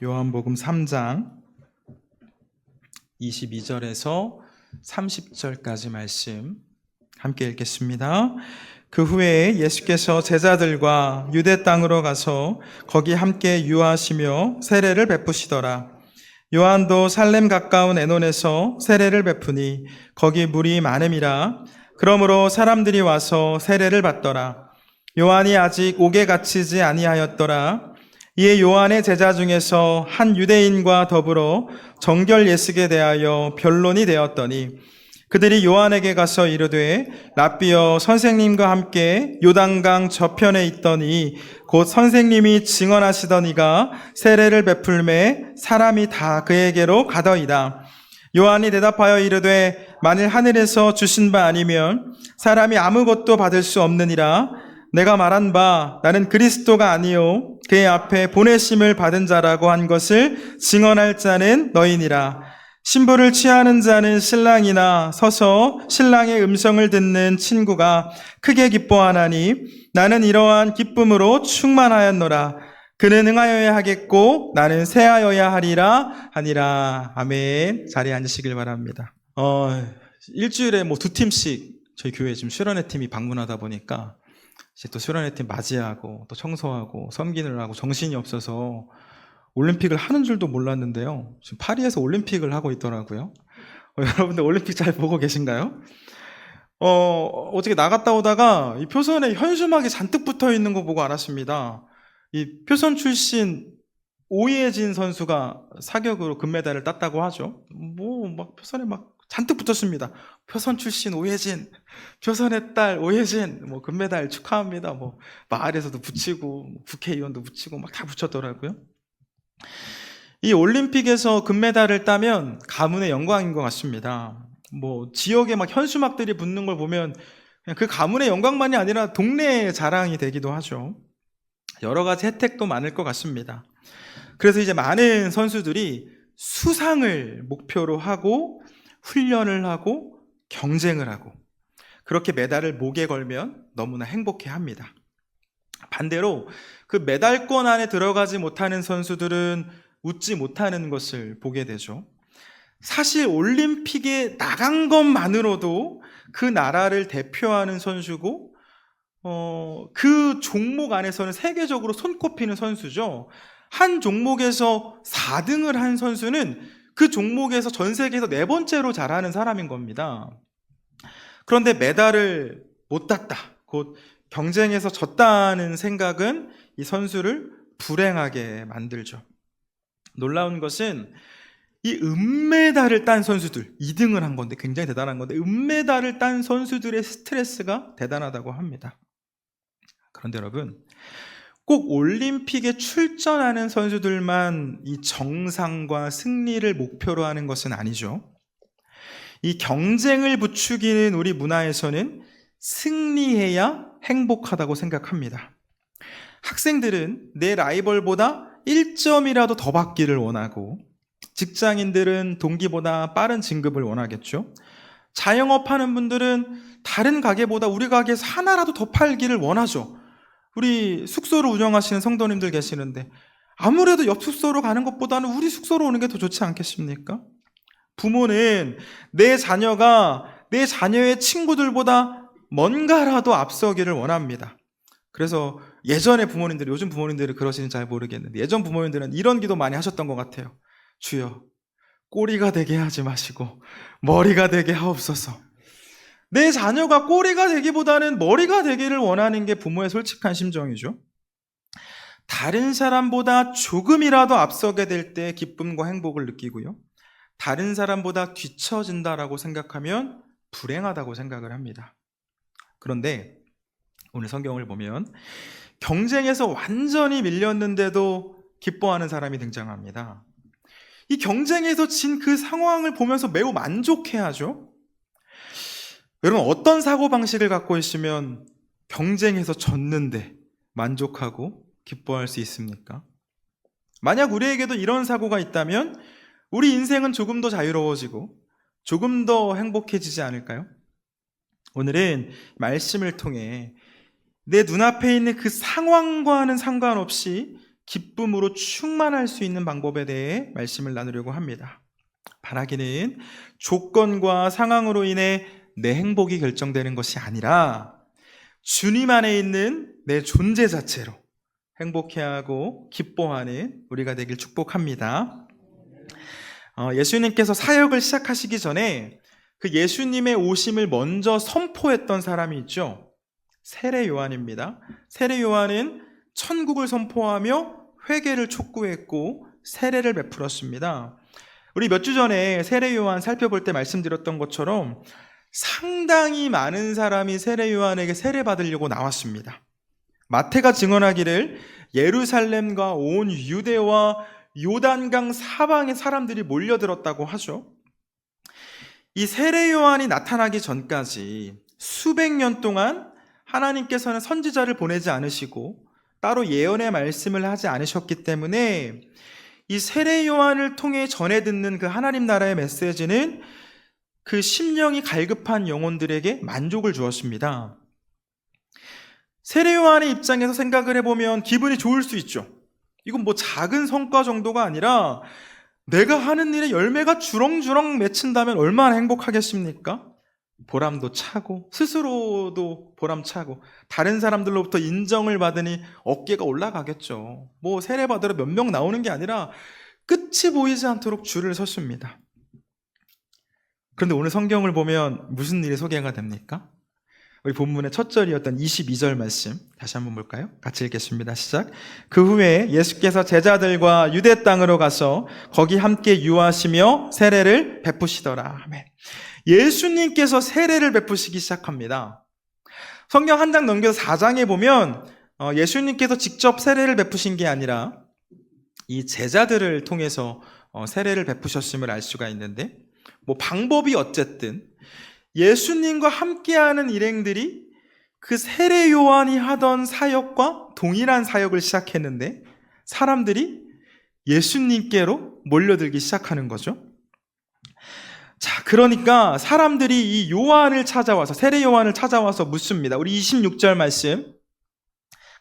요한복음 3장 22절에서 30절까지 말씀 함께 읽겠습니다. 그 후에 예수께서 제자들과 유대 땅으로 가서 거기 함께 유하시며 세례를 베푸시더라. 요한도 살렘 가까운 에논에서 세례를 베푸니 거기 물이 많음이라 그러므로 사람들이 와서 세례를 받더라. 요한이 아직 옥에 갇히지 아니하였더라. 이에 요한의 제자 중에서 한 유대인과 더불어 정결 예식에 대하여 변론이 되었더니 그들이 요한에게 가서 이르되 라비어 선생님과 함께 요단강 저편에 있더니 곧 선생님이 증언하시더니가 세례를 베풀매 사람이 다 그에게로 가더이다. 요한이 대답하여 이르되 만일 하늘에서 주신 바 아니면 사람이 아무것도 받을 수 없느니라 내가 말한 바 나는 그리스도가 아니요. 그의 앞에 보내심을 받은 자라고 한 것을 증언할 자는 너희니라. 신부를 취하는 자는 신랑이나 서서 신랑의 음성을 듣는 친구가 크게 기뻐하나니 나는 이러한 기쁨으로 충만하였노라. 그는 응하여야 하겠고 나는 새하여야 하리라 하니라. 아멘. 자리에 앉으시길 바랍니다. 어, 일주일에 뭐 두 팀씩 저희 교회 지금 수련회 팀이 방문하다 보니까 이제 또 수련회 팀 맞이하고 또 청소하고 섬기느라고 정신이 없어서 올림픽을 하는 줄도 몰랐는데요. 지금 파리에서 올림픽을 하고 있더라고요. 어, 여러분들 올림픽 잘 보고 계신가요? 어, 어저께 나갔다 오다가 이 표선에 현수막이 잔뜩 붙어 있는 거 보고 알았습니다. 이 표선 출신 오예진 선수가 사격으로 금메달을 땄다고 하죠. 뭐, 막 표선에 막 잔뜩 붙었습니다. 표선 출신 오예진, 표선의 딸 오예진, 뭐 금메달 축하합니다. 뭐 마을에서도 붙이고 뭐 국회의원도 붙이고 막 다 붙였더라고요. 이 올림픽에서 금메달을 따면 가문의 영광인 것 같습니다. 뭐 지역에 막 현수막들이 붙는 걸 보면 그 가문의 영광만이 아니라 동네의 자랑이 되기도 하죠. 여러 가지 혜택도 많을 것 같습니다. 그래서 이제 많은 선수들이 수상을 목표로 하고 훈련을 하고 경쟁을 하고 그렇게 메달을 목에 걸면 너무나 행복해 합니다. 반대로 그 메달권 안에 들어가지 못하는 선수들은 웃지 못하는 것을 보게 되죠. 사실 올림픽에 나간 것만으로도 그 나라를 대표하는 선수고, 어, 그 종목 안에서는 세계적으로 손꼽히는 선수죠. 한 종목에서 4등을 한 선수는 그 종목에서 전 세계에서 네 번째로 잘하는 사람인 겁니다. 그런데 메달을 못 땄다. 곧 경쟁에서 졌다는 생각은 이 선수를 불행하게 만들죠. 놀라운 것은 이 은메달을 딴 선수들, 2등을 한 건데 굉장히 대단한 건데 은메달을 딴 선수들의 스트레스가 대단하다고 합니다. 그런데 여러분, 꼭 올림픽에 출전하는 선수들만 이 정상과 승리를 목표로 하는 것은 아니죠. 이 경쟁을 부추기는 우리 문화에서는 승리해야 행복하다고 생각합니다. 학생들은 내 라이벌보다 1점이라도 더 받기를 원하고, 직장인들은 동기보다 빠른 진급을 원하겠죠. 자영업 하는 분들은 다른 가게보다 우리 가게에서 하나라도 더 팔기를 원하죠. 우리 숙소를 운영하시는 성도님들 계시는데, 아무래도 옆 숙소로 가는 것보다는 우리 숙소로 오는 게 더 좋지 않겠습니까? 부모는 내 자녀가 내 자녀의 친구들보다 뭔가라도 앞서기를 원합니다. 그래서 예전의 부모님들, 요즘 부모님들이 그러시는지 잘 모르겠는데, 예전 부모님들은 이런 기도 많이 하셨던 것 같아요. 주여, 꼬리가 되게 하지 마시고, 머리가 되게 하옵소서. 내 자녀가 꼬리가 되기보다는 머리가 되기를 원하는 게 부모의 솔직한 심정이죠. 다른 사람보다 조금이라도 앞서게 될 때 기쁨과 행복을 느끼고요. 다른 사람보다 뒤처진다라고 생각하면 불행하다고 생각을 합니다. 그런데 오늘 성경을 보면 경쟁에서 완전히 밀렸는데도 기뻐하는 사람이 등장합니다. 이 경쟁에서 진 그 상황을 보면서 매우 만족해하죠. 여러분 어떤 사고 방식을 갖고 있으면 경쟁에서 졌는데 만족하고 기뻐할 수 있습니까? 만약 우리에게도 이런 사고가 있다면 우리 인생은 조금 더 자유로워지고 조금 더 행복해지지 않을까요? 오늘은 말씀을 통해 내 눈앞에 있는 그 상황과는 상관없이 기쁨으로 충만할 수 있는 방법에 대해 말씀을 나누려고 합니다. 바라기는 조건과 상황으로 인해 내 행복이 결정되는 것이 아니라 주님 안에 있는 내 존재 자체로 행복해하고 기뻐하는 우리가 되길 축복합니다. 어, 예수님께서 사역을 시작하시기 전에 그 예수님의 오심을 먼저 선포했던 사람이 있죠. 세례 요한입니다. 세례 요한은 천국을 선포하며 회개를 촉구했고 세례를 베풀었습니다. 우리 몇 주 전에 세례 요한 살펴볼 때 말씀드렸던 것처럼 상당히 많은 사람이 세례 요한에게 세례 받으려고 나왔습니다. 마태가 증언하기를 예루살렘과 온 유대와 요단강 사방의 사람들이 몰려들었다고 하죠. 이 세례 요한이 나타나기 전까지 수백 년 동안 하나님께서는 선지자를 보내지 않으시고 따로 예언의 말씀을 하지 않으셨기 때문에 이 세례 요한을 통해 전해 듣는 그 하나님 나라의 메시지는 그 심령이 갈급한 영혼들에게 만족을 주었습니다. 세례 요한의 입장에서 생각을 해보면 기분이 좋을 수 있죠. 이건 뭐 작은 성과 정도가 아니라 내가 하는 일에 열매가 주렁주렁 맺힌다면 얼마나 행복하겠습니까? 보람도 차고 스스로도 보람 차고 다른 사람들로부터 인정을 받으니 어깨가 올라가겠죠. 뭐 세례 받으러 몇 명 나오는 게 아니라 끝이 보이지 않도록 줄을 섰습니다. 그런데 오늘 성경을 보면 무슨 일이 소개가 됩니까? 우리 본문의 첫 절이었던 22절 말씀 다시 한번 볼까요? 같이 읽겠습니다. 시작. 그 후에 예수께서 제자들과 유대 땅으로 가서 거기 함께 유하시며 세례를 베푸시더라. 아멘. 예수님께서 세례를 베푸시기 시작합니다. 성경 한 장 넘겨서 4장에 보면 어, 예수님께서 직접 세례를 베푸신 게 아니라 이 제자들을 통해서 어, 세례를 베푸셨음을 알 수가 있는데 뭐 방법이 어쨌든 예수님과 함께하는 일행들이 그 세례 요한이 하던 사역과 동일한 사역을 시작했는데 사람들이 예수님께로 몰려들기 시작하는 거죠. 자, 그러니까 사람들이 이 요한을 찾아와서 세례 요한을 찾아와서 묻습니다. 우리 26절 말씀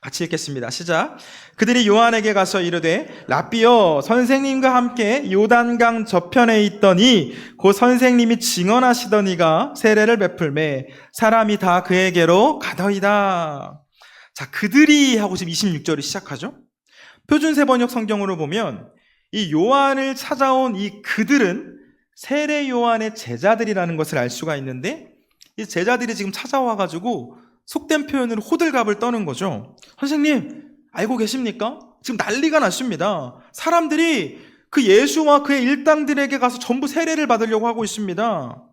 같이 읽겠습니다. 시작. 그들이 요한에게 가서 이르되 라비여 선생님과 함께 요단강 저편에 있더니 그 선생님이 증언하시더니가 세례를 베풀매 사람이 다 그에게로 가더이다. 자, 그들이 하고 지금 26절을 시작하죠. 표준 세번역 성경으로 보면 이 요한을 찾아온 이 그들은 세례 요한의 제자들이라는 것을 알 수가 있는데 이 제자들이 지금 찾아와 가지고 속된 표현으로 호들갑을 떠는 거죠. 선생님, 알고 계십니까? 지금 난리가 났습니다. 사람들이 그 예수와 그의 일당들에게 가서 전부 세례를 받으려고 하고 있습니다.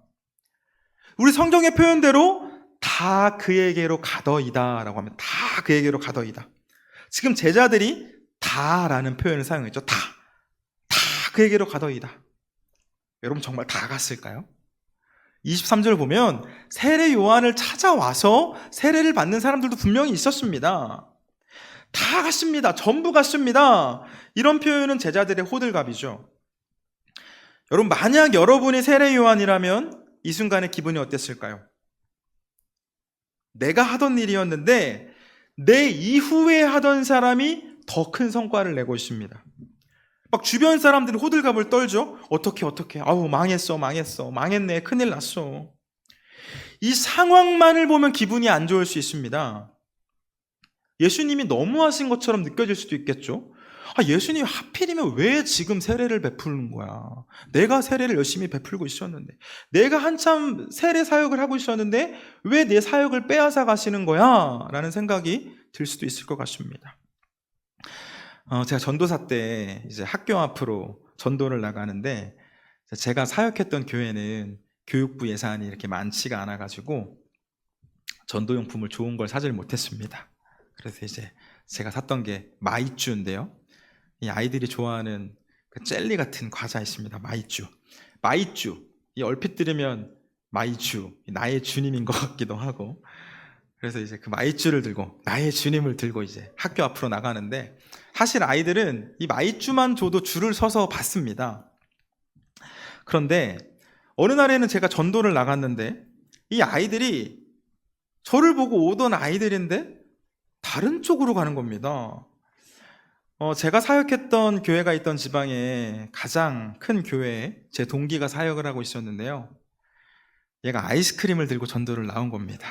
우리 성경의 표현대로 다 그에게로 가더이다 라고 하면 다 그에게로 가더이다. 지금 제자들이 다라는 표현을 사용했죠. 다. 다 그에게로 가더이다. 여러분 정말 다 갔을까요? 23절 보면 세례 요한을 찾아와서 세례를 받는 사람들도 분명히 있었습니다. 다 갔습니다. 전부 갔습니다. 이런 표현은 제자들의 호들갑이죠. 여러분 만약 여러분이 세례 요한이라면 이 순간의 기분이 어땠을까요? 내가 하던 일이었는데 내 이후에 하던 사람이 더 큰 성과를 내고 있습니다. 막 주변 사람들이 호들갑을 떨죠. 어떻게 어떻게 아우 망했어 망했어 망했네 큰일 났어. 이 상황만을 보면 기분이 안 좋을 수 있습니다. 예수님이 너무하신 것처럼 느껴질 수도 있겠죠. 아, 예수님 하필이면 왜 지금 세례를 베푸는 거야? 내가 세례를 열심히 베풀고 있었는데, 내가 한참 세례 사역을 하고 있었는데, 왜 내 사역을 빼앗아 가시는 거야? 라는 생각이 들 수도 있을 것 같습니다. 어, 제가 전도사 때 이제 학교 앞으로 전도를 나가는데 제가 사역했던 교회는 교육부 예산이 이렇게 많지가 않아가지고 전도용품을 좋은 걸 사질 못했습니다. 그래서 이제 제가 샀던 게 마이쮸인데요. 이 아이들이 좋아하는 그 젤리 같은 과자 있습니다. 마이쮸. 마이쮸. 이 얼핏 들으면 마이쮸. 나의 주님인 것 같기도 하고. 그래서 이제 그 마이쮸를 들고 나의 주님을 들고 이제 학교 앞으로 나가는데 사실 아이들은 이 마이쮸만 줘도 줄을 서서 받습니다. 그런데 어느 날에는 제가 전도를 나갔는데 이 아이들이 저를 보고 오던 아이들인데 다른 쪽으로 가는 겁니다. 어, 제가 사역했던 교회가 있던 지방에 가장 큰 교회에 제 동기가 사역을 하고 있었는데요. 얘가 아이스크림을 들고 전도를 나온 겁니다.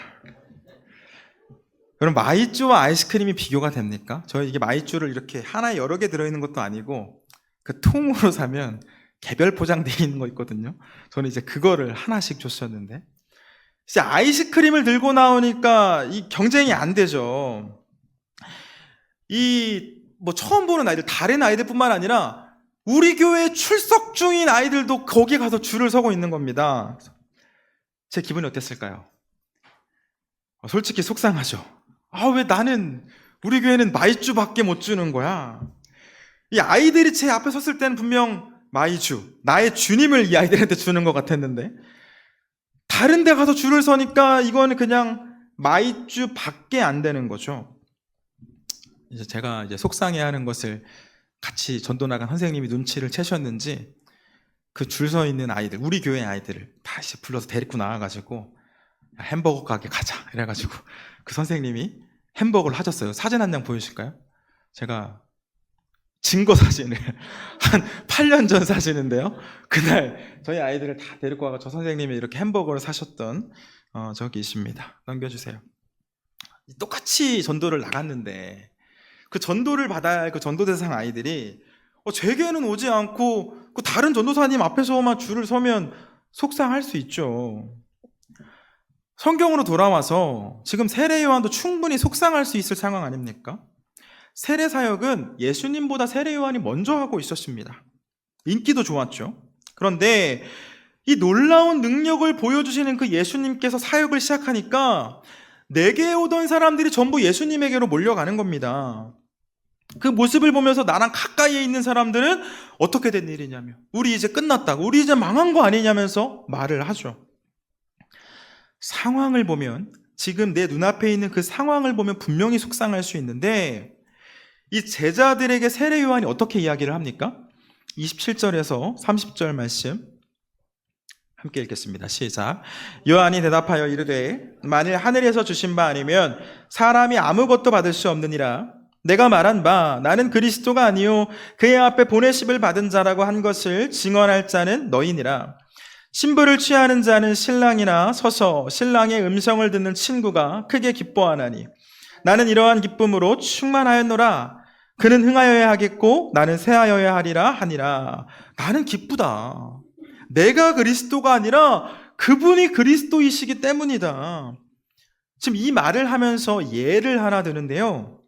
그럼 마이쮸와 아이스크림이 비교가 됩니까? 저희 이게 마이쮸를 이렇게 하나에 여러 개 들어있는 것도 아니고 그 통으로 사면 개별 포장되어 있는 거 있거든요. 저는 이제 그거를 하나씩 줬었는데 이제 아이스크림을 들고 나오니까 이 경쟁이 안 되죠. 이 뭐 처음 보는 아이들, 다른 아이들뿐만 아니라 우리 교회 출석 중인 아이들도 거기 가서 줄을 서고 있는 겁니다. 제 기분이 어땠을까요? 어, 솔직히 속상하죠. 아, 왜 나는 우리 교회는 마이쮸밖에 못 주는 거야? 이 아이들이 제 앞에 섰을 때는 분명 마이주, 나의 주님을 이 아이들한테 주는 것 같았는데, 다른 데 가서 줄을 서니까 이거는 그냥 마이쮸 밖에 안 되는 거죠. 이제 제가 이제 속상해 하는 것을 같이 전도 나간 선생님이 눈치를 채셨는지 그 줄 서 있는 아이들, 우리 교회 아이들을 다 이제 불러서 데리고 나와가지고 야, 햄버거 가게 가자 이래가지고 그 선생님이 햄버거를 하셨어요. 사진 한 장 보여주실까요? 제가 증거 사진을 한 8년 전 사진인데요. 그날 저희 아이들을 다 데리고 와서 저 선생님이 이렇게 햄버거를 사셨던 어, 적이 있습니다. 넘겨주세요. 똑같이 전도를 나갔는데 그 전도를 받아야 할 그 전도 대상 아이들이 어, 제게는 오지 않고 그 다른 전도사님 앞에서만 줄을 서면 속상할 수 있죠. 성경으로 돌아와서 지금 세례 요한도 충분히 속상할 수 있을 상황 아닙니까? 세례 사역은 예수님보다 세례 요한이 먼저 하고 있었습니다. 인기도 좋았죠. 그런데 이 놀라운 능력을 보여주시는 그 예수님께서 사역을 시작하니까 내게 오던 사람들이 전부 예수님에게로 몰려가는 겁니다. 그 모습을 보면서 나랑 가까이에 있는 사람들은 어떻게 된 일이냐며 우리 이제 끝났다고 우리 이제 망한 거 아니냐면서 말을 하죠. 상황을 보면 지금 내 눈앞에 있는 그 상황을 보면 분명히 속상할 수 있는데 이 제자들에게 세례 요한이 어떻게 이야기를 합니까? 27절에서 30절 말씀 함께 읽겠습니다. 시작. 요한이 대답하여 이르되 만일 하늘에서 주신 바 아니면 사람이 아무것도 받을 수 없느니라. 내가 말한 바 나는 그리스도가 아니요 그의 앞에 보내심을 받은 자라고 한 것을 증언할 자는 너희니라. 신부를 취하는 자는 신랑이나 서서 신랑의 음성을 듣는 친구가 크게 기뻐하나니 나는 이러한 기쁨으로 충만하였노라. 그는 흥하여야 하겠고 나는 쇠하여야 하리라 하니라. 나는 기쁘다. 내가 그리스도가 아니라 그분이 그리스도이시기 때문이다. 지금 이 말을 하면서 예를 하나 드는데요.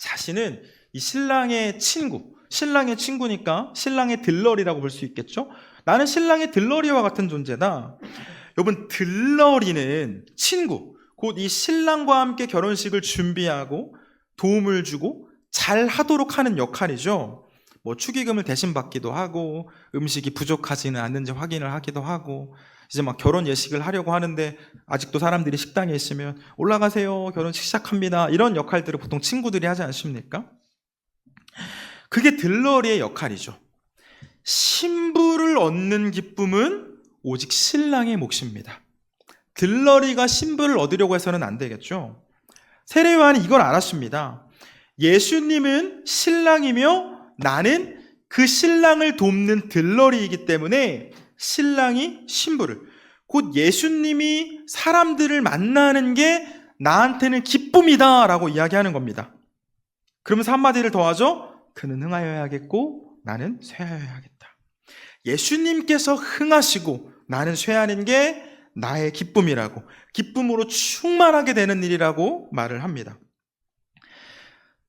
자신은 이 신랑의 친구, 신랑의 친구니까 신랑의 들러리라고 볼 수 있겠죠? 나는 신랑의 들러리와 같은 존재다. 여러분, 들러리는 친구, 곧 이 신랑과 함께 결혼식을 준비하고 도움을 주고 잘 하도록 하는 역할이죠. 뭐 축의금을 대신 받기도 하고 음식이 부족하지는 않는지 확인을 하기도 하고 이제 막 결혼 예식을 하려고 하는데 아직도 사람들이 식당에 있으면 올라가세요 결혼식 시작합니다 이런 역할들을 보통 친구들이 하지 않습니까? 그게 들러리의 역할이죠. 신부를 얻는 기쁨은 오직 신랑의 몫입니다. 들러리가 신부를 얻으려고 해서는 안 되겠죠. 세례 요한이 이걸 알았습니다. 예수님은 신랑이며 나는 그 신랑을 돕는 들러리이기 때문에 신랑이 신부를 곧 예수님이 사람들을 만나는 게 나한테는 기쁨이다라고 이야기하는 겁니다. 그러면서 한마디를 더하죠. 그는 흥하여야겠고 나는 쇠하여야겠다. 예수님께서 흥하시고 나는 쇠하는 게 나의 기쁨이라고 기쁨으로 충만하게 되는 일이라고 말을 합니다.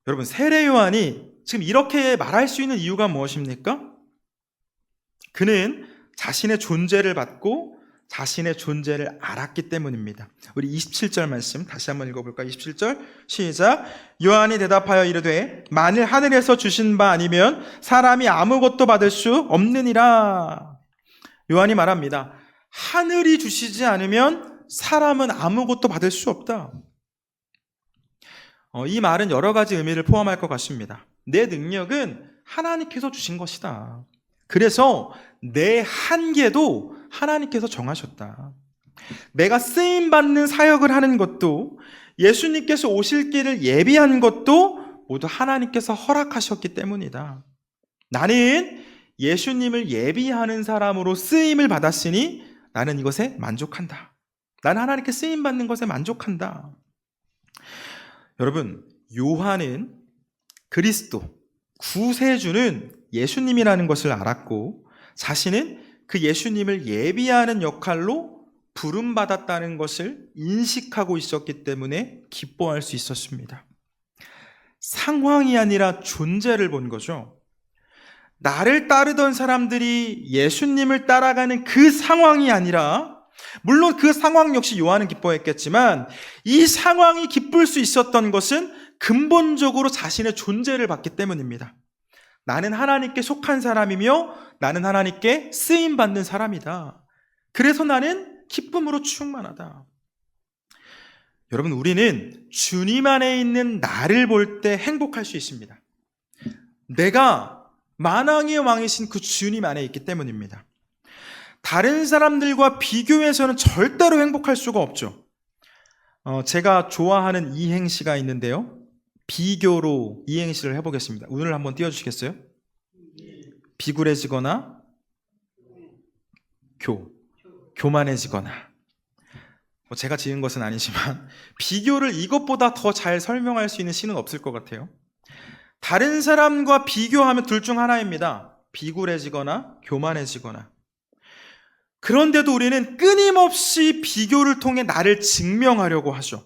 여러분 세례 요한이 지금 이렇게 말할 수 있는 이유가 무엇입니까? 그는 자신의 존재를 받고 자신의 존재를 알았기 때문입니다. 우리 27절 말씀 다시 한번 읽어볼까요? 27절 시작. 요한이 대답하여 이르되 만일 하늘에서 주신 바 아니면 사람이 아무것도 받을 수 없느니라. 요한이 말합니다. 하늘이 주시지 않으면 사람은 아무것도 받을 수 없다. 어, 이 말은 여러 가지 의미를 포함할 것 같습니다. 내 능력은 하나님께서 주신 것이다. 그래서 내 한계도 하나님께서 정하셨다. 내가 쓰임 받는 사역을 하는 것도 예수님께서 오실 길을 예비한 것도 모두 하나님께서 허락하셨기 때문이다. 나는 예수님을 예비하는 사람으로 쓰임을 받았으니 나는 이것에 만족한다. 나는 하나님께 쓰임 받는 것에 만족한다. 여러분, 요한은 그리스도, 구세주는 예수님이라는 것을 알았고 자신은 그 예수님을 예비하는 역할로 부름받았다는 것을 인식하고 있었기 때문에 기뻐할 수 있었습니다. 상황이 아니라 존재를 본 거죠. 나를 따르던 사람들이 예수님을 따라가는 그 상황이 아니라, 물론 그 상황 역시 요한은 기뻐했겠지만, 이 상황이 기쁠 수 있었던 것은 근본적으로 자신의 존재를 봤기 때문입니다. 나는 하나님께 속한 사람이며, 나는 하나님께 쓰임 받는 사람이다. 그래서 나는 기쁨으로 충만하다. 여러분, 우리는 주님 안에 있는 나를 볼 때 행복할 수 있습니다. 내가 만왕의 왕이신 그 주님 안에 있기 때문입니다. 다른 사람들과 비교해서는 절대로 행복할 수가 없죠. 어, 제가 좋아하는 이행시가 있는데요. 비교로 이행시를 해보겠습니다. 오늘 한번 띄워주시겠어요? 비굴해지거나 교, 교만해지거나 뭐 제가 지은 것은 아니지만 비교를 이것보다 더 잘 설명할 수 있는 시는 없을 것 같아요. 다른 사람과 비교하면 둘 중 하나입니다. 비굴해지거나 교만해지거나. 그런데도 우리는 끊임없이 비교를 통해 나를 증명하려고 하죠.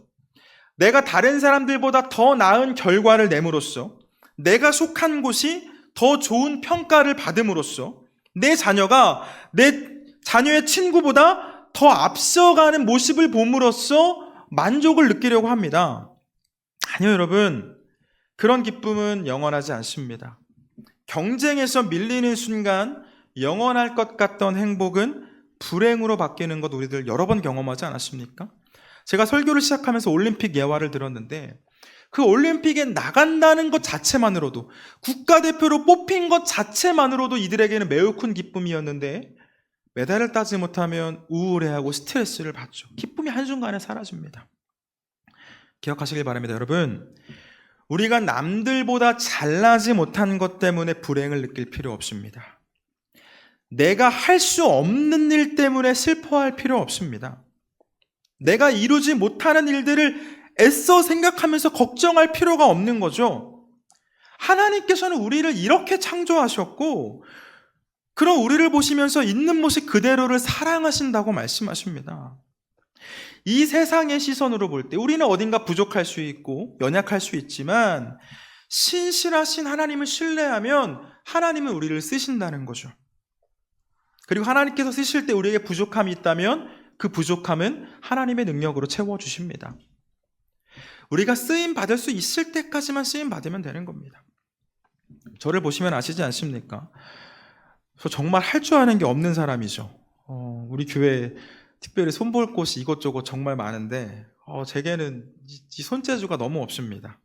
내가 다른 사람들보다 더 나은 결과를 내므로써 내가 속한 곳이 더 좋은 평가를 받음으로써 내 자녀가 내 자녀의 친구보다 더 앞서가는 모습을 봄으로써 만족을 느끼려고 합니다. 아니요, 여러분. 그런 기쁨은 영원하지 않습니다. 경쟁에서 밀리는 순간 영원할 것 같던 행복은 불행으로 바뀌는 것 우리들 여러 번 경험하지 않았습니까? 제가 설교를 시작하면서 올림픽 예화를 들었는데 그 올림픽에 나간다는 것 자체만으로도 국가대표로 뽑힌 것 자체만으로도 이들에게는 매우 큰 기쁨이었는데 메달을 따지 못하면 우울해하고 스트레스를 받죠. 기쁨이 한순간에 사라집니다. 기억하시길 바랍니다. 여러분, 우리가 남들보다 잘나지 못한 것 때문에 불행을 느낄 필요 없습니다. 내가 할 수 없는 일 때문에 슬퍼할 필요 없습니다. 내가 이루지 못하는 일들을 애써 생각하면서 걱정할 필요가 없는 거죠. 하나님께서는 우리를 이렇게 창조하셨고, 그런 우리를 보시면서 있는 모습 그대로를 사랑하신다고 말씀하십니다. 이 세상의 시선으로 볼 때 우리는 어딘가 부족할 수 있고 연약할 수 있지만 신실하신 하나님을 신뢰하면 하나님은 우리를 쓰신다는 거죠. 그리고 하나님께서 쓰실 때 우리에게 부족함이 있다면 그 부족함은 하나님의 능력으로 채워주십니다. 우리가 쓰임 받을 수 있을 때까지만 쓰임 받으면 되는 겁니다. 저를 보시면 아시지 않습니까? 저 정말 할 줄 아는 게 없는 사람이죠. 어, 우리 교회 특별히 손볼 곳이 이것저것 정말 많은데 어, 제게는 이, 이 손재주가 너무 없습니다.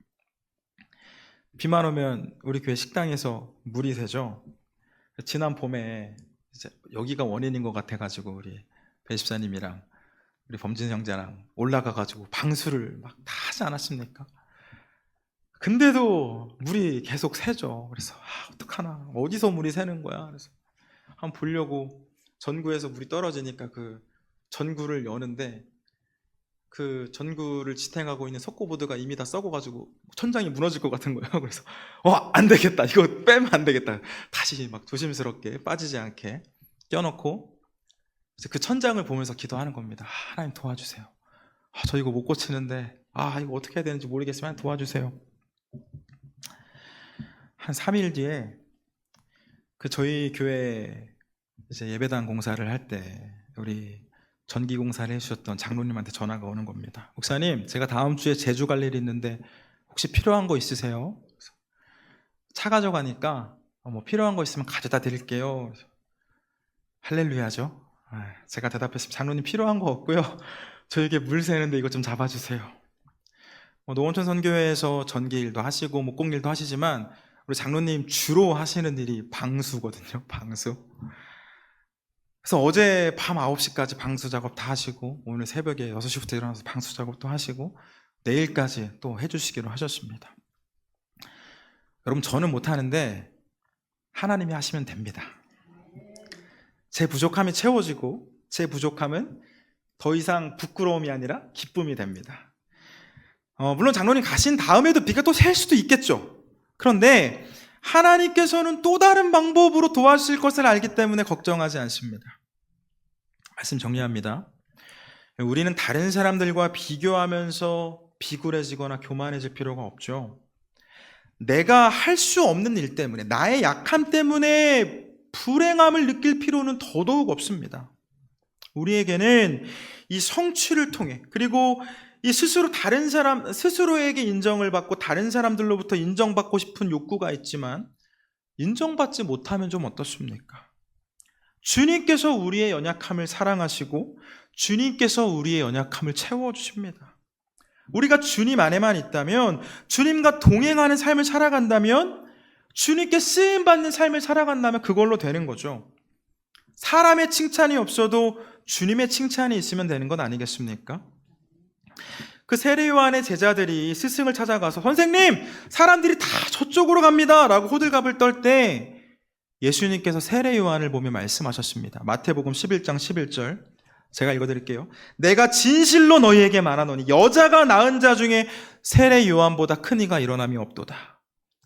비만 오면 우리 교회 식당에서 물이 새죠. 지난 봄에 여기가 원인인 것 같아가지고 우리 배 집사님이랑 우리 범진 형제랑 올라가 가지고 방수를 막 다 하지 않았습니까? 근데도 물이 계속 새죠. 그래서 아, 어떡하나 어디서 물이 새는 거야? 그래서 한번 보려고 전구에서 물이 떨어지니까 그 전구를 여는데 그 전구를 지탱하고 있는 석고보드가 이미 다 썩어가지고 천장이 무너질 것 같은 거예요. 그래서 와안 되겠다. 이거 빼면 안 되겠다. 다시 막 조심스럽게 빠지지 않게 껴놓고 그 천장을 보면서 기도하는 겁니다. 아, 하나님 도와주세요. 아, 저 이거 못 고치는데 아 이거 어떻게 해야 되는지 모르겠지만 도와주세요. 한 3일 뒤에 그 저희 교회 이제 예배당 공사를 할 때 우리 전기 공사를 해주셨던 장로님한테 전화가 오는 겁니다. 목사님, 제가 다음 주에 제주 갈 일이 있는데 혹시 필요한 거 있으세요? 차 가져가니까 어, 뭐 필요한 거 있으면 가져다 드릴게요. 할렐루야죠. 아, 제가 대답했습니다. 장로님 필요한 거 없고요. 저에게 물 새는데 이거 좀 잡아주세요. 뭐 노원천 선교회에서 전기 일도 하시고 목공 일도 하시지만 우리 장로님 주로 하시는 일이 방수거든요. 방수. 그래서 어제 밤 9시까지 방수 작업 다 하시고 오늘 새벽에 6시부터 일어나서 방수 작업도 하시고 내일까지 또 해주시기로 하셨습니다. 여러분 저는 못하는데 하나님이 하시면 됩니다. 제 부족함이 채워지고 제 부족함은 더 이상 부끄러움이 아니라 기쁨이 됩니다. 어, 물론 장로님 가신 다음에도 비가 또 셀 수도 있겠죠. 그런데 하나님께서는 또 다른 방법으로 도와주실 것을 알기 때문에 걱정하지 않습니다. 말씀 정리합니다. 우리는 다른 사람들과 비교하면서 비굴해지거나 교만해질 필요가 없죠. 내가 할 수 없는 일 때문에, 나의 약함 때문에 불행함을 느낄 필요는 더더욱 없습니다. 우리에게는 이 성취를 통해, 그리고 이 스스로 다른 사람, 스스로에게 인정을 받고 다른 사람들로부터 인정받고 싶은 욕구가 있지만, 인정받지 못하면 좀 어떻습니까? 주님께서 우리의 연약함을 사랑하시고, 주님께서 우리의 연약함을 채워 주십니다. 우리가 주님 안에만 있다면, 주님과 동행하는 삶을 살아간다면, 주님께 쓰임 받는 삶을 살아간다면 그걸로 되는 거죠. 사람의 칭찬이 없어도 주님의 칭찬이 있으면 되는 건 아니겠습니까? 그 세례 요한의 제자들이 스승을 찾아가서 선생님, 사람들이 다 저쪽으로 갑니다. 라고 호들갑을 떨 때 예수님께서 세례 요한을 보며 말씀하셨습니다. 마태복음 11장 11절. 제가 읽어 드릴게요. 내가 진실로 너희에게 말하노니 여자가 낳은 자 중에 세례 요한보다 큰 이가 일어남이 없도다.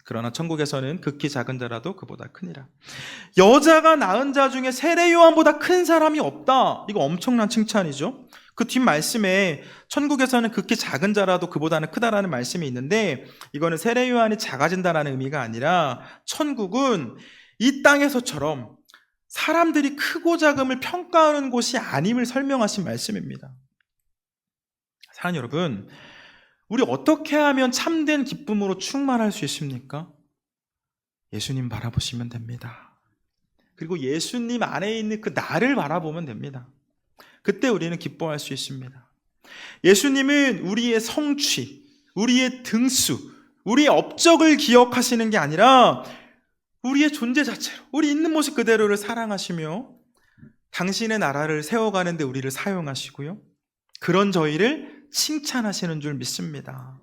그러나 천국에서는 극히 작은 자라도 그보다 크니라. 여자가 낳은 자 중에 세례 요한보다 큰 사람이 없다. 이거 엄청난 칭찬이죠. 그 뒷 말씀에 천국에서는 극히 작은 자라도 그보다는 크다라는 말씀이 있는데 이거는 세례 요한이 작아진다라는 의미가 아니라 천국은 이 땅에서처럼 사람들이 크고 작음을 평가하는 곳이 아님을 설명하신 말씀입니다. 사랑하는 여러분, 우리 어떻게 하면 참된 기쁨으로 충만할 수 있습니까? 예수님 바라보시면 됩니다. 그리고 예수님 안에 있는 그 나를 바라보면 됩니다. 그때 우리는 기뻐할 수 있습니다. 예수님은 우리의 성취, 우리의 등수, 우리의 업적을 기억하시는 게 아니라 우리의 존재 자체로, 우리 있는 모습 그대로를 사랑하시며 당신의 나라를 세워가는데 우리를 사용하시고요. 그런 저희를 칭찬하시는 줄 믿습니다.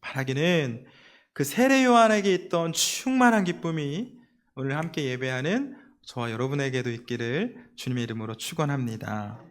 바라기는 그 세례 요한에게 있던 충만한 기쁨이 오늘 함께 예배하는 저와 여러분에게도 있기를 주님의 이름으로 축원합니다.